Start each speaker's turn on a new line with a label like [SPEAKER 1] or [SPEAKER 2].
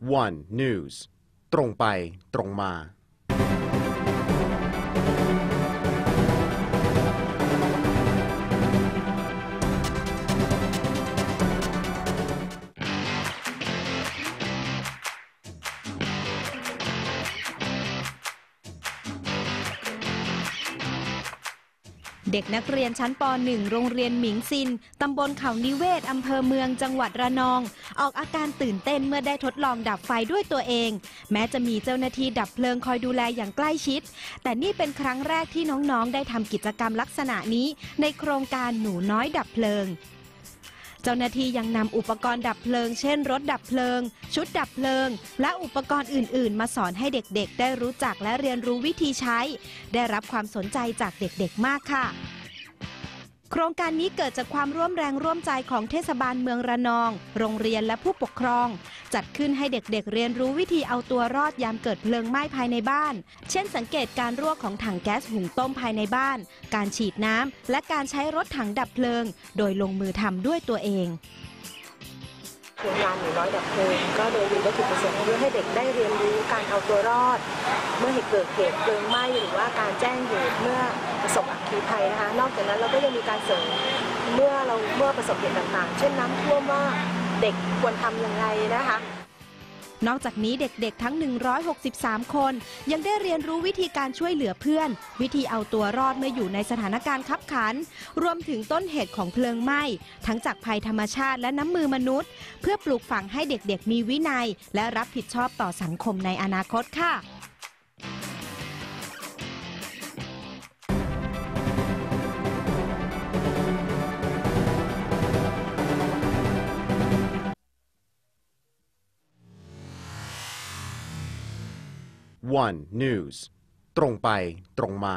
[SPEAKER 1] One News ตรงไปตรงมา
[SPEAKER 2] เด็กนักเรียนชั้นป .1 โรงเรียนหมิงซิน ตำบลเขานิเวศ อำเภอเมืองจังหวัดระนอง ออกอาการตื่นเต้นเมื่อได้ทดลองดับไฟด้วยตัวเอง แม้จะมีเจ้าหน้าที่ดับเพลิงคอยดูแลอย่างใกล้ชิด แต่นี่เป็นครั้งแรกที่น้องๆ ได้ทำกิจกรรมลักษณะนี้ ในโครงการหนูน้อยดับเพลิง เจ้าหน้าที่ยังนำอุปกรณ์ดับเพลิง เช่น รถดับเพลิง ชุดดับเพลิง และอุปกรณ์อื่น ๆ มาสอนให้เด็กๆ ได้รู้จักและเรียนรู้วิธีใช้ ได้รับความสนใจจากเด็กๆ มากค่ะ โครงการนี้เกิดจากความร่วมแรงร่วมใจของเทศบาลเมืองระนอง โรงเรียนและผู้ปกครอง จัดขึ้นให้เด็กๆเรียนรู้วิธีเอาตัวรอดยามเกิดเพลิงไหม้ภายในบ้าน เช่นสังเกตการรั่วของถังแก๊สหุงต้มภายในบ้าน การฉีดน้ำและการใช้รถถังดับเพลิง โดยลงมือทำด้วยตัวเอง
[SPEAKER 3] รงการหนูน้อยดับเพลิงก็โดยมีวัตถุประสงค์เพื่อให้เด็กได้เรียนรู้การเอาตัวรอด เมื่อเหตุเกิดเหตุเพลิงไหม้หรือว่าการแจ้งเหตุเมื่อประสบอัคคีภัยนะคะ นอกจากนั้นเราก็ยังมีการเสริมเมื่อเราเมื่อประสบเหตุต่างๆ เช่นน้ำท่วมว่าเด็กควรทำยังไงนะคะ
[SPEAKER 2] นอกจากนี้เด็กๆทั้ง 163 คน ยังได้เรียนรู้วิธีการช่วยเหลือเพื่อน วิธีเอาตัวรอดเมื่ออยู่ในสถานการณ์ขับขัน รวมถึงต้นเหตุของเพลิงไหม้ ทั้งจากภัยธรรมชาติและน้ำมือมนุษย์ เพื่อปลูกฝังให้เด็กๆ มีวินัย และรับผิดชอบต่อสังคมในอนาคตค่ะ
[SPEAKER 1] One News ตรงไปตรงมา